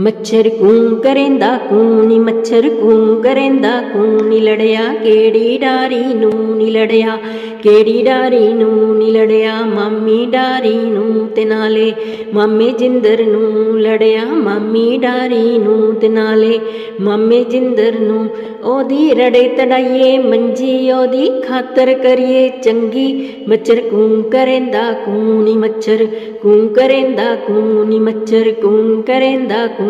ਮੱਛਰ ਕੂੰ ਕਰੇਂਦਾ ਕੂੰ ਨੀ ਮੱਛਰ ਕੂੰ ਕਰੇਂਦਾ ਕੂੰ ਨੀ ਲੜਿਆ, ਕਿਹੜੀ ਡਾਰੀ ਨੂੰ ਨੀ ਲੜਿਆ, ਕਿਹੜੀ ਡਾਰੀ ਨੂੰ ਨੀ ਲੜਿਆ, ਮਾਮੀ ਡਾਰੀ ਨੂੰ ਤੇ ਨਾਲੇ ਮਾਮੇ ਜਿੰਦਰ ਨੂੰ ਲੜਿਆ, ਮਾਮੀ ਡਾਰੀ ਨੂੰ ਤੇ ਨਾਲੇ ਮਾਮੇ ਜਿੰਦਰ ਨੂੰ। ਉਹਦੀ ਰੜੇ ਤੜਾਈਏ ਮੰਜੀ, ਉਹਦੀ ਖਾਤਰ ਕਰੀਏ ਚੰਗੀ। ਮੱਛਰ ਕੂੰ ਕਰੇਂਦਾ ਕੂੰ ਨੀ ਮੱਛਰ ਕੂੰ ਕਰੇਂਦਾ ਕੂੰ ਨੀ ਮੱਛਰ ਕੂੰ ਕਰੇਂਦਾ ਕੂੰ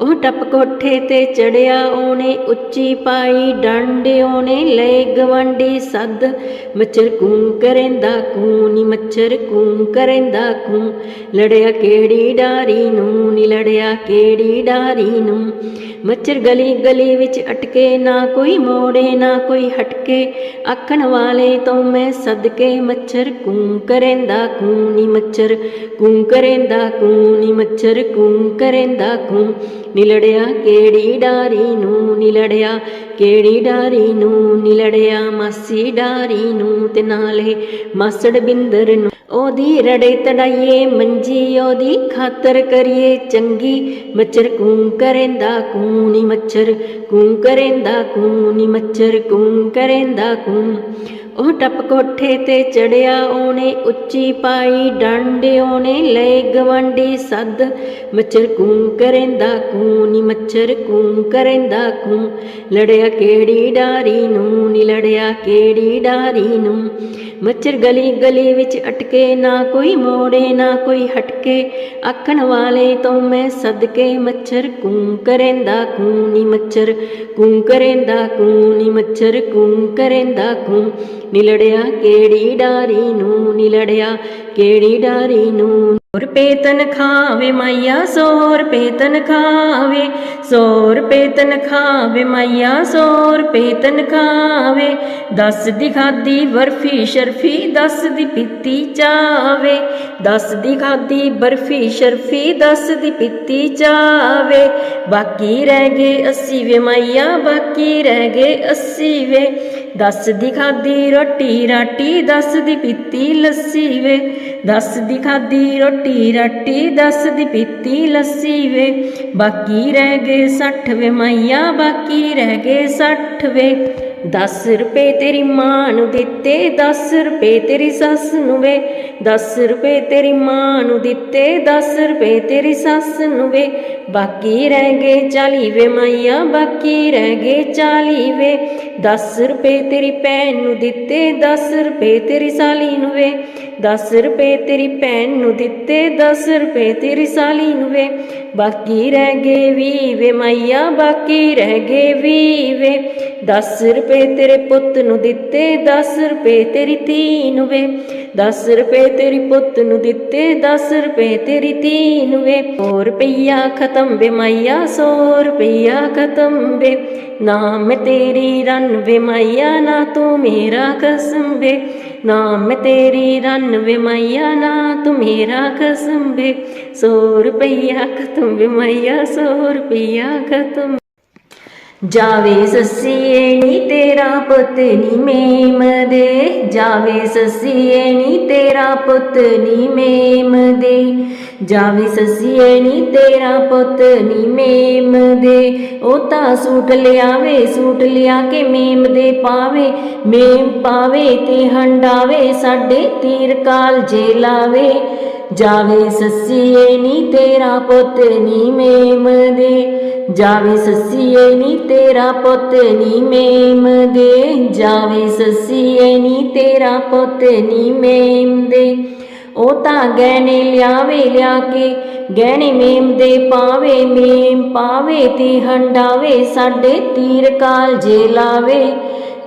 ਉਹ ਟੱਪ ਕੋਠੇ ਤੇ ਚੜਿਆ ਉਹਨੇ ਉੱਚੀ ਪਾਈ ਡੰਡ, ਉਹਨੇ ਲੈ ਗਵੰਡੀ ਸੱਦ। ਮੱਛਰ ਕੂੰ ਕਰੇਂਦਾ ਕੂੰ, ਨੀ ਮੱਛਰ ਕੂੰ ਕਰੇਂਦਾ ਕੂੰ। ਲੜਿਆ ਕਿਹੜੀ ਡਾਰੀ ਨੂੰ, ਨੀ ਲੜਿਆ ਕਿਹੜੀ ਡਾਰੀ ਨੂੰ। ਮੱਛਰ ਗਲੀ ਗਲੀ ਵਿੱਚ ਅਟਕੇ, ਨਾ ਕੋਈ ਮੋੜੇ, ਨਾ ਕੋਈ ਹਟਕੇ। ਆਖਣ ਵਾਲੇ ਤੋਂ ਮੈਂ ਸਦਕੇ, ਮੱਛਰ ਕੂੰ ਕਰੇਂਦਾ ਕੂੰ, ਨੀ ਮੱਛਰ ਕੂੰ ਕਰੇਂਦਾ ਕੂੰ, ਨੀ ਮੱਛਰ ਕੂੰ ਕਰੇਂਦਾ ਕੂੰ। ਨੀ ਕਿਹੜੀ ਡਾਰੀ ਨੂੰ ਨੀ ਕਿਹੜੀ ਡਾਰੀ ਨੂੰ ਨੀ ਮਾਸੀ ਡਾਰੀ ਨੂੰ ਤੇ ਨਾਲੇ ਮਾਸੜ ਬਿੰਦਰ ਨੂੰ ਉਹਦੀ ਰੜੇ ਤੜਾਈਏ ਮੰਜੀ ਉਹਦੀ ਖਾਤਰ ਕਰੀਏ ਚੰਗੀ ਮੱਛਰ ਕੂੰ ਕਰੇਂਦਾ ਕੂੰ ਨੀ ਮੱਛਰ ਕੂੰ ਕਰੇਂਦਾ ਕੂੰ ਨੀ ਮੱਛਰ ਕੂੰ ਕਰੇਂਦਾ ਕੂੰ ਉਹ ਟੱਪ ਕੋਠੇ ਤੇ ਚੜਿਆ, ਉਹਨੇ ਉੱਚੀ ਪਾਈ ਡੰਡ, ਉਹਨੇ ਲੈ ਗਵੰਡੀ ਸੱਦ। ਮੱਛਰ ਕੂੰ ਕਰੇਂਦਾ ਕੂੰ, ਨੀ ਮੱਛਰ ਕੂੰ ਕਰੇਂਦਾ ਕੂੰ। ਲੜਿਆ ਕਿਹੜੀ ਡਾਰੀ ਨੂੰ, ਨੀ ਲੜਿਆ ਕਿਹੜੀ ਡਾਰੀ ਨੂੰ। ਮੱਛਰ ਗਲੀ ਗਲੀ ਵਿੱਚ ਅਟਕੇ, ਨਾ ਕੋਈ ਮੋੜੇ, ਨਾ ਕੋਈ ਹਟਕੇ। ਆਖਣ ਵਾਲੇ ਤੋਂ ਮੈਂ ਸਦਕੇ, ਮੱਛਰ ਕੂੰ ਕਰੇਂਦਾ ਕੂੰ, ਨੀ ਮੱਛਰ ਕੂੰ ਕਰੇਂਦਾ ਕੂੰ, ਨੀ ਮੱਛਰ ਕੂੰ ਕਰੇਂਦਾ ਕੂੰ। ਨੀਲੜਿਆ ਕਿਹੜੀ ਡਾਰੀ ਨੂੰ ਨੀਲੜਿਆ ਕਿਹੜੀ ਡਾਰੀ ਨੂੰ ਸੌ ਰੁਪਏ ਤਨਖਾਹ ਵੇ ਮਾਈਆ ਸੌ ਰੁਪਏ ਤਨਖਾਹ ਵੇ ਸੌ ਰੁਪਏ ਤਨਖਾਹ ਵੇ ਮਾਈਆ ਦਸ ਦੀ ਖਾਦੀ ਬਰਫੀ ਸ਼ਰਫੀ ਦਸ ਦੀ ਪੀਤੀ ਚਾਵੇ ਦਸ ਦੀ ਖਾਦੀ ਬਰਫੀ ਸ਼ਰਫੀ ਦਸ ਦੀ ਪੀਤੀ ਚਾਵੇ ਬਾਕੀ ਰਹਿ ਗਏ 80 ਵੇ ਮਾਈਆ ਬਾਕੀ ਰਹਿ ਗਏ 80 ਵੇ ਦਸ ਦੀ ਖਾਦੀ ਰੋਟੀ, ਰਾਟੀ ਦੱਸ ਦੀ ਪੀਤੀ ਲੱਸੀ ਵੇ। ਦਸ ਦੀ ਖਾਦੀ ਰੋਟੀ, ਰਾਟੀ ਦੱਸ ਦੀ ਪੀਤੀ ਲੱਸੀ ਵੇ। ਬਾਕੀ ਰਹਿ ਗਏ 60 ਵੇ ਮਾਈਆ, ਬਾਕੀ ਰਹਿ ਗਏ 60 ਵੇ। 10 ਰੁਪਏ ਤੇਰੀ ਮਾਂ ਨੂੰ ਦਿੱਤੇ 10 ਰੁਪਏ ਤੇਰੀ ਸੱਸ ਨੂੰ ਵੇ। 10 ਰੁਪਏ ਤੇਰੀ ਮਾਂ ਨੂੰ ਦਿੱਤੇ 10 ਰੁਪਏ ਤੇਰੀ ਸੱਸ ਨੂੰ ਵੇ। ਬਾਕੀ ਰਹਿ ਗਏ 40 ਵੇ ਮਾਈਆ, ਬਾਕੀ ਰਹਿ ਗਏ 40 ਵੇ। 10 ਰੁਪਏ ਤੇਰੀ ਭੈਣ ਨੂੰ ਦਿੱਤੇ 10 ਰੁਪਏ ਤੇਰੀ ਸਾਲੀ ਨੂੰ ਵੇ। 10 ਰੁਪਏ ਤੇਰੀ ਭੈਣ ਨੂੰ ਦਿੱਤੇ 10 ਰੁਪਏ ਤੇਰੀ ਸਾਲੀ ਨੂੰ ਵੇ। ਬਾਕੀ ਰਹਿ ਗਏ ਵੀ ਵੇ ਮਾਈਆ, ਬਾਕੀ ਰਹਿ ਗਏ ਵੀ ਵੇ 10 ਰੁਪਏ ਤੇਰੇ ਪੁੱਤ ਨੂੰ ਦਿੱਤੇ 10 ਰੁਪਏ ਤੇਰੀ ਧੀ ਨੂੰ ਵੇ। 10 ਰੁਪਏ ਤੇਰੀ ਪੁੱਤ ਨੂੰ ਦਿੱਤੇ 10 ਰੁਪਏ ਤੇਰੀ ਧੀ ਨੂੰ ਵੇ। 100 ਰੁਪਈਆ ਖਤਮ ਵੇ ਮਾਈਆ 100 ਰੁਪਈਆ ਖਤਮ ਵੇ। ਨਾਮ ਤੇਰੀ ਰਨ ਵੇ ਮਾਈਆ, ਨਾ ਤੂੰ ਮੇਰਾ ਕਸਮ ਵੇ। मे रामैया ना मेरा कसम् बे सपया कुम बि मैया सौ रुपया का तुम ਜਾਵੇ ਸੱਸੀਏ ਨੀ ਤੇਰਾ ਪੁੱਤ ਨੀ ਮੇਮ ਦੇ ਜਾਵੇ ਸੱਸੀਏ ਨੀ ਤੇਰਾ ਪੁੱਤ ਨੀ ਮੇਮ ਦੇ ਜਾਵੇ ਸੱਸੀਏ ਨੀ ਤੇਰਾ ਪੁੱਤ ਨੀ ਮੇਮ ਦੇ ਉਹ ਤਾਂ ਸੂਟ ਲਿਆਵੇ, ਸੂਟ ਲਿਆ ਕੇ ਮੇਮ ਦੇ ਪਾਵੇ। ਮੇਮ ਪਾਵੇ ਤੇ ਹੰਡਾਵੇ, ਸਾਡੇ ਤੀਰ ਕਾਲ ਜੇ ਲਾਵੇ। ਜਾਵੇ ਸੱਸੀਏ ਨੀ ਤੇਰਾ ਪੁੱਤ ਨੀ ਮੇਮ ਦੇ ਜਾਵੇ ਸੱਸੀਏ ਨੀ ਤੇਰਾ ਪੁੱਤ ਨੀ ਮੇਮ ਦੇ ਜਾਵੇ ਸੱਸੀਏ ਨੀ ਤੇਰਾ ਪੁੱਤ ਨੀ ਮੇਮ ਦੇ ਉਹ ਤਾਂ ਗਹਿਣੇ ਲਿਆਵੇ ਲਿਆ ਕੇ, ਗਹਿਣੇ ਮੇਮ ਦੇ ਪਾਵੇ ਮੇਮ। ਪਾਵੇ ਤੇ ਹੰਡਾਵੇ, ਸਾਡੇ ਤੀਰ ਕਾਲ ਜੇ ਲਾਵੇ।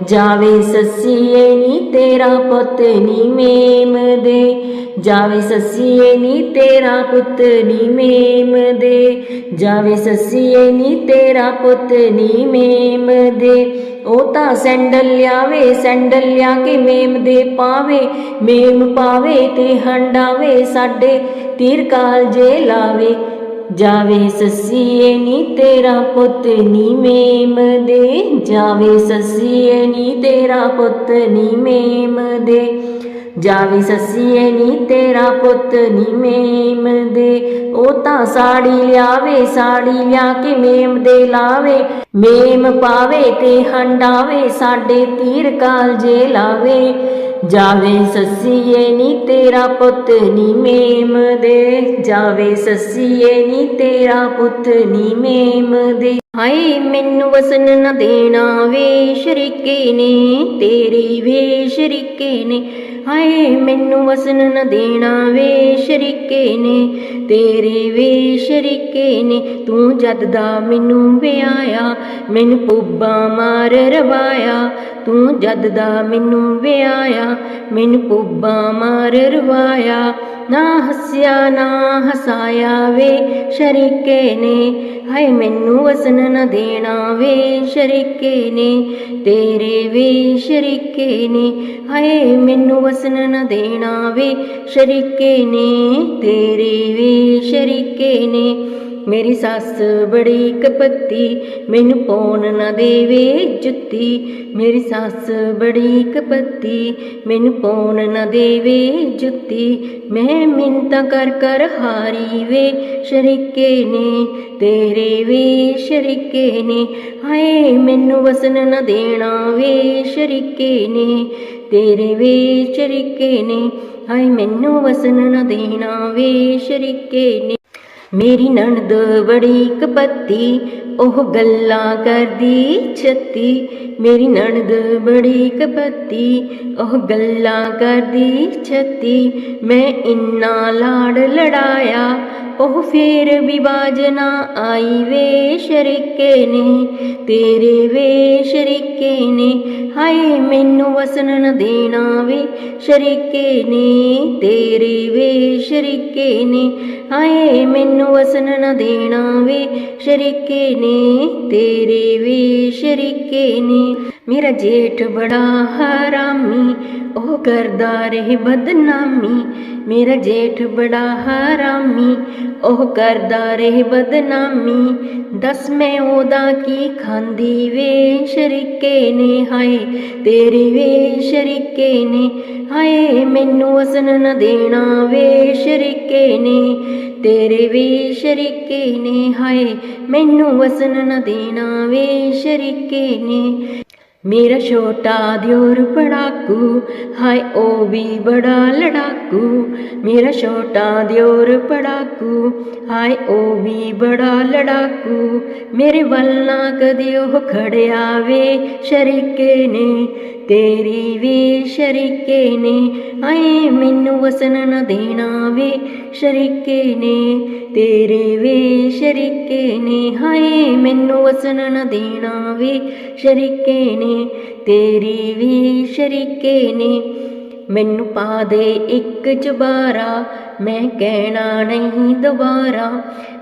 ਜਾਵੇ ਸੱਸੀਏ ਨੀ ਤੇਰਾ ਪੁੱਤ ਨੀ ਮੇਮ ਦੇ ਜਾਵੇ ਸੱਸੀਏ ਨੀ ਤੇਰਾ ਪੁੱਤ ਨੀ ਮੇਮ ਦੇ ਜਾਵੇ ਸੱਸੀਏ ਨੀ ਤੇਰਾ ਪੁੱਤ ਨੀ ਮੇਮ ਦੇ ਉਹ ਤਾਂ ਸੈਂਡਲ ਲਿਆਵੇ, ਸੈਂਡਲ ਲਿਆ ਕੇ ਮੇਮ ਦੇ ਪਾਵੇ, ਮੇਮ ਪਾਵੇ ਤੇ ਹੰਡਾਵੇ ਸਾਡੇ ਤੀਰ ਕਾਲ ਜੇ ਲਾਵੇ। ਜਾਵੇ ਸੱਸੀਏ ਨੀ ਤੇਰਾ ਪੁੱਤ ਨੀ ਮੇਮ ਦੇ। ਜਾਵੇ ਸੱਸੀਏ ਨੀ ਤੇਰਾ ਪੁੱਤ ਨੀ ਮੇਮ ਦੇ। ਜਾਵੇ ਸੱਸੀਏ ਨੀ ਤੇਰਾ ਪੁੱਤ ਨੀ ਮੇਮ ਦੇ। ਉਹ ਤਾਂ ਸਾੜੀ ਲਿਆਵੇ, ਸਾੜੀ ਲਿਆ ਕੇ ਮੇਮ ਦੇ ਲਾਵੇ। ਮੇਮ ਪਾਵੇ ਤੇ ਹੰਡਾਵੇ, ਸਾਡੇ ਤੀਰ ਕਾਲਜੇ ਲਾਵੇ। ਜਾਵੇ ਸੱਸੀਏ ਨੀ ਤੇਰਾ ਪੁੱਤ ਨੀ ਮੇਮ ਦੇ। ਜਾਵੇ ਸੱਸੀਏ ਨੀ ਤੇਰਾ ਪੁੱਤ ਨੀ ਮੇਮ ਦੇ। ਹਾਏ, ਮੈਨੂੰ ਵਸਨ ਨਾ ਦੇਣਾ ਵੇ ਸ਼ਰੀਕੇ ਨੇ, ਤੇਰੀ ਵੇ ਸ਼ਰੀਕੇ ਨੇ। ਹਾਏ, ਮੈਨੂੰ ਵਸਨ ਨਾ ਦੇਣਾ ਵੇ ਸ਼ਰੀਕੇ ਨੇ, ਤੇਰੇ ਵੇ ਸ਼ਰੀਕੇ ਨੇ। ਤੂੰ ਜਦ ਦਾ ਮੈਨੂੰ ਵਿਆਇਆ ਮੈਨੂੰ ਪੁੱਬਾ ਮਾਰ ਰਵਾਇਆ ਤੂੰ ਜਦ ਦਾ ਮੈਨੂੰ ਵਿਆਇਆ ਮੈਨੂੰ ਪੁੱਬਾ ਮਾਰ ਰਵਾਇਆ। ਨਾ ਹੱਸਿਆ, ਨਾ ਹਸਾਇਆ ਵੇ। ਸ਼ਰੀਕੇ ਨੇ, ਹਾਏ ਮੈਨੂੰ ਵਸਨ ਨਾ ਦੇਣਾ ਵੇ। ਸ਼ਰੀਕੇ ਨੇ, ਤੇਰੇ ਵੇ ਸ਼ਰੀਕੇ ਨੇ। ਹਾਏ ਮੈਨੂੰ ਵਸਨ ਨਾ ਦੇਣਾ ਵੇ। ਸ਼ਰੀਕੇ ਨੇ, ਤੇਰੇ ਵੇ ਸ਼ਰੀਕੇ ਨੇ। ਮੇਰੀ ਸੱਸ ਬੜੀ ਕਪੱਤੀ, ਮੈਨੂੰ ਪਾਉਣ ਨਾ ਦੇਵੇ ਜੁੱਤੀ। ਮੇਰੀ ਸੱਸ ਬੜੀ ਕਪੱਤੀ, ਮੈਨੂੰ ਪਾਉਣ ਨਾ ਦੇਵੇ ਜੁੱਤੀ। ਮੈਂ ਮਿੰਤਾ ਕਰ ਕਰ ਹਾਰੀ ਵੇ। ਸ਼ਰੀਕੇ ਨੇ, ਤੇਰੇ ਵੇ, ਸ਼ਰੀਕੇ ਨੇ। ਹਾਏ, ਮੈਨੂੰ ਵਸਨ ਨਾ ਦੇਣਾ ਵੇ। ਸ਼ਰੀਕੇ ਨੇ, ਤੇਰੇ ਵੇ, ਸ਼ਰੀਕੇ ਨੇ। ਹਾਏ, ਮੈਨੂੰ ਵਸਨ ਨਾ ਦੇਣਾ ਵੇ। ਸ਼ਰੀਕੇ ਨੇ। ਮੇਰੀ ਨਣਦ ਬੜੀ ਕਪੱਤੀ ਉਹ ਗੱਲਾਂ ਕਰਦੀ ਛੱਤੀ, ਮੇਰੀ ਨਣਦ ਬੜੀ ਕਪੱਤੀ। ਉਹ ਗੱਲਾਂ ਕਰਦੀ ਛੱਤੀ, ਮੈਂ ਇੰਨਾ ਲਾੜ ਲੜਾਇਆ। ਉਹ ਫੇਰ ਵੀ ਬਾਜ ਨਾ ਆਈ ਵੇ ਸ਼ਰੀਕੇ ਨੇ, ਤੇਰੇ ਵੇ ਸ਼ਰੀਕੇ ਨੇ। ਹਾਏ, ਮੈਨੂੰ ਵਸਨ ਨਾ ਦੇਣਾ ਵੇ ਸ਼ਰੀਕੇ ਨੇ, ਤੇਰੇ ਵੇ ਸ਼ਰੀਕੇ ਨੇ, ਹਾਏ ਮੈਨੂੰ ਵਸਨ ਨਾ ਦੇਣਾ ਵੇ। ਸ਼ਰੀਕੇ ਨੇ, ਤੇਰੇ ਵੇ ਸ਼ਰੀਕੇ ਨੇ। ਮੇਰਾ ਜੇਠ ਬੜਾ ਹਰਾਮੀ, ਉਹ ਕਰਦਾ ਰਹੇ ਬਦਨਾਮੀ। ਮੇਰਾ ਜੇਠ ਬੜਾ ਹਰਾਮੀ, ਉਹ ਕਰਦਾ ਰਹੇ ਬਦਨਾਮੀ। ਦੱਸ ਮੈਂ ਉਹਦਾ ਕੀ ਖਾਂਦੀ ਵੇ? ਸ਼ਰੀਕੇ ਨੇ, ਹਾਏ ਤੇਰੇ ਵੇ ਸ਼ਰੀਕੇ ਨੇ। ਹਾਏ ਮੈਨੂੰ ਵਸਨ ਨਾ ਦੇਣਾ ਵੇ। ਸ਼ਰੀਕੇ ਨੇ ਤੇਰੇ ਵੀ ਸ਼ਰੀਕੇ ਨੇ ਹਾਏ ਮੈਨੂੰ ਵਸਨ ਨਾ ਦੇਣਾ ਵੇ ਸ਼ਰੀਕੇ ਨੇ। ਮੇਰਾ ਛੋਟਾ ਦਿਓਰ ਪੜਾਕੂ, ਹਾਏ ਉਹ ਵੀ ਬੜਾ ਲੜਾਕੂ। ਮੇਰਾ ਛੋਟਾ ਦਿਓਰ ਪੜਾਕੂ, ਹਾਏ ਉਹ ਵੀ ਬੜਾ ਲੜਾਕੂ। ਮੇਰੇ ਵੱਲ ਨਾ ਕਦੇ ਉਹ ਖੜਿਆ ਵੇ ਸ਼ਰੀਕੇ ਨੇ, ਤੇਰੀ ਵੀ ਸ਼ਰੀਕੇ ਨੇ। ਹਾਏ ਮੈਨੂੰ ਵਸਨ ਨਾ ਦੇਣਾ ਵੇ, ਸ਼ਰੀਕੇ ਨੇ, ਤੇਰੇ ਵੀ ਸ਼ਰੀਕੇ ਨੇ। ਹਾਏ ਮੈਨੂੰ ਵਸਨ ਨਾ ਦੇਣਾ ਵੇ, ਸ਼ਰੀਕੇ ਨੇ। ਤੇਰੀ ਵੀ ਸ਼ਰੀਕੇ ਨੇ। ਮੈਨੂੰ ਪਾ ਦੇ ਇੱਕ ਚੁਬਾਰਾ ਮੈਂ ਕਹਿਣਾ ਨਹੀਂ ਦੁਬਾਰਾ।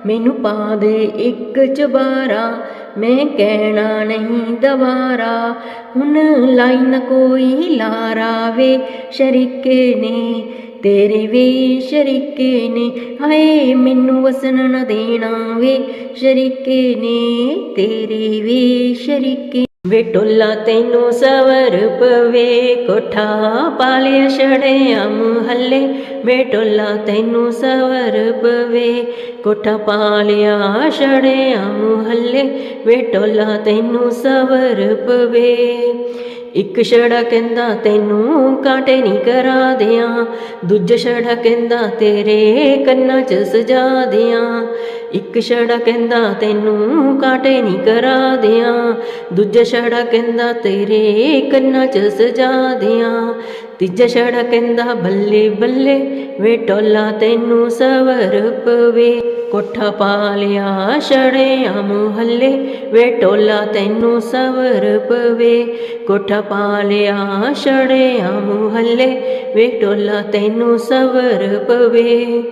ਮੈਨੂੰ ਪਾ ਦੇ ਇੱਕ ਚੁਬਾਰਾ ਮੈਂ ਕਹਿਣਾ ਨਹੀਂ ਦੁਬਾਰਾ। ਹੁਣ ਲਾਈਨ ਕੋਈ ਲਾਰਾ ਵੇ ਸ਼ਰੀਕੇ ਨੇ, ਤੇਰੇ ਵੇ ਸ਼ਰੀਕੇ ਨੇ। ਹਾਏ, ਮੈਨੂੰ ਵਸਣ ਨਾ ਦੇਣਾ ਵੇ, ਸ਼ਰੀਕੇ ਨੇ, ਤੇਰੇ ਵੇ ਸ਼ਰੀਕੇ ਵੇ ਟੋਲਾ ਤੈਨੂੰ ਸਵਰ ਪਵੇ ਕੋਠਾ ਪਾਲਿਆ ਛੜਿਆ ਮੁਹੱਲੇ। ਵੇ ਟੋਲਾ ਤੈਨੂੰ ਸਵਰ ਪਵੇ ਕੋਠਾ ਪਾਲਿਆ ਛੜਿਆ ਮੁਹੱਲੇ। ਵੇ ਟੋਲਾ ਤੈਨੂੰ ਸਵਰ ਪਵੇ ਇੱਕ ਛੜਾ ਕਹਿੰਦਾ, ਤੈਨੂੰ ਕਾਂਟੇ ਨਹੀਂ ਕਰਾ ਦਿਆਂ। ਦੂਜਾ ਛੜਾ ਕਹਿੰਦਾ, ਤੇਰੇ ਕੰਨਾਂ 'ਚ ਸਜਾ ਦਿਆਂ। ਇੱਕ ਛੜਾ ਕਹਿੰਦਾ, ਤੈਨੂੰ ਕਾਂਟੇ ਨਹੀਂ ਕਰਾ ਦਿਆਂ। ਦੂਜਾ ਛੜਾ ਕਹਿੰਦਾ, ਤੇਰੇ ਕੰਨਾਂ 'ਚ ਸਜਾ ਦਿਆਂ। ਤੀਜਾ ਛੜਾ ਕਹਿੰਦਾ, ਬੱਲੇ ਬੱਲੇ, ਵੇ ਟੋਲਾ ਤੈਨੂੰ ਸਵਰ ਪਵੇ। ਕੋਠਾ ਪਾ ਲਿਆ ਛੜਿਆ ਮੁਹੱਲੇ ਵੇ ਟੋਲਾ ਤੈਨੂੰ ਸਵਰ ਪਵੇ। ਕੋਠਾ ਪਾ ਲਿਆ ਛੜਿਆ ਮੁਹੱਲੇ ਵੇ ਟੋਲਾ ਤੈਨੂੰ ਸਵਰ ਪਵੇ।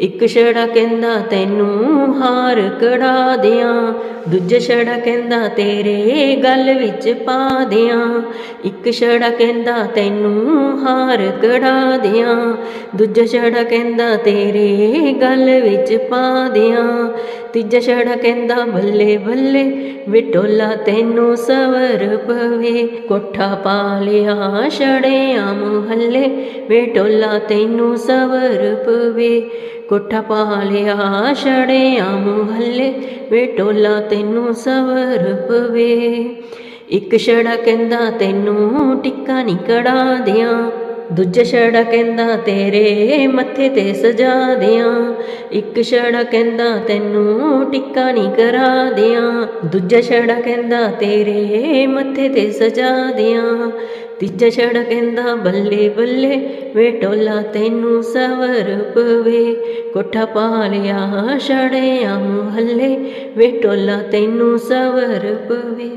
ਇੱਕ ਛੜਾ ਕਹਿੰਦਾ, ਤੈਨੂੰ ਹਾਰ ਕੜਾ ਦਿਆਂ। ਦੂਜਾ ਛੜਾ ਕਹਿੰਦਾ, ਤੇਰੇ ਗੱਲ ਵਿੱਚ ਪਾ ਦਿਆਂ। ਇੱਕ ਛੜਾ ਕਹਿੰਦਾ, ਤੈਨੂੰ ਹਾਰ ਕੜਾ ਦਿਆਂ। ਦੂਜਾ ਛੜਾ ਕਹਿੰਦਾ, ਤੇਰੇ ਗੱਲ ਵਿੱਚ ਪਾ ਦਿਆਂ। ਤੀਜਾ ਛੜਾ ਕਹਿੰਦਾ, ਬੱਲੇ ਬੱਲੇ, ਵੇ ਟੋਲਾ ਤੈਨੂੰ ਸਵਰ ਪਵੇ। ਕੋਠਾ ਪਾ ਲਿਆ ਛੜਿਆ ਮੁਹੱਲੇ, ਵੇ ਟੋਲਾ ਤੈਨੂੰ ਸਵਰ ਪਵੇ। ਕੋਠਾ ਪਾ ਲਿਆ ਛੜਿਆ ਮੁਹੱਲੇ, ਵੇ ਟੋਲਾ ਤੈਨੂੰ ਸਵਰ ਪਵੇ। ਇੱਕ ਛੜਾ ਕਹਿੰਦਾ, ਤੈਨੂੰ ਟਿੱਕਾ ਨਹੀਂ ਕੜਾ ਦਿਆਂ। ਦੂਜਾ ਛੜਾ ਕਹਿੰਦਾ ਤੇਰੇ ਮੱਥੇ ਤੇ ਸਜਾ ਦਿਆਂ। ਇੱਕ ਛੜਾ ਕਹਿੰਦਾ ਤੈਨੂੰ ਟਿੱਕਾ ਨਹੀਂ ਕਰਾ ਦਿਆਂ। ਦੂਜਾ ਛੜਾ ਕਹਿੰਦਾ ਤੇਰੇ ਮੱਥੇ ਤੇ ਸਜਾ ਦਿਆਂ। ਤੀਜਾ ਛੜਾ ਕਹਿੰਦਾ ਬੱਲੇ ਬੱਲੇ ਵੇ ਟੋਲਾ ਤੈਨੂੰ ਸਵਰ ਪਵੇ। ਕੋਠਾ ਪਾ ਲਿਆ ਛੜਿਆ ਮੁਹੱਲੇ ਵੇ ਟੋਲਾ ਤੈਨੂੰ ਸਵਰ ਪਵੇ।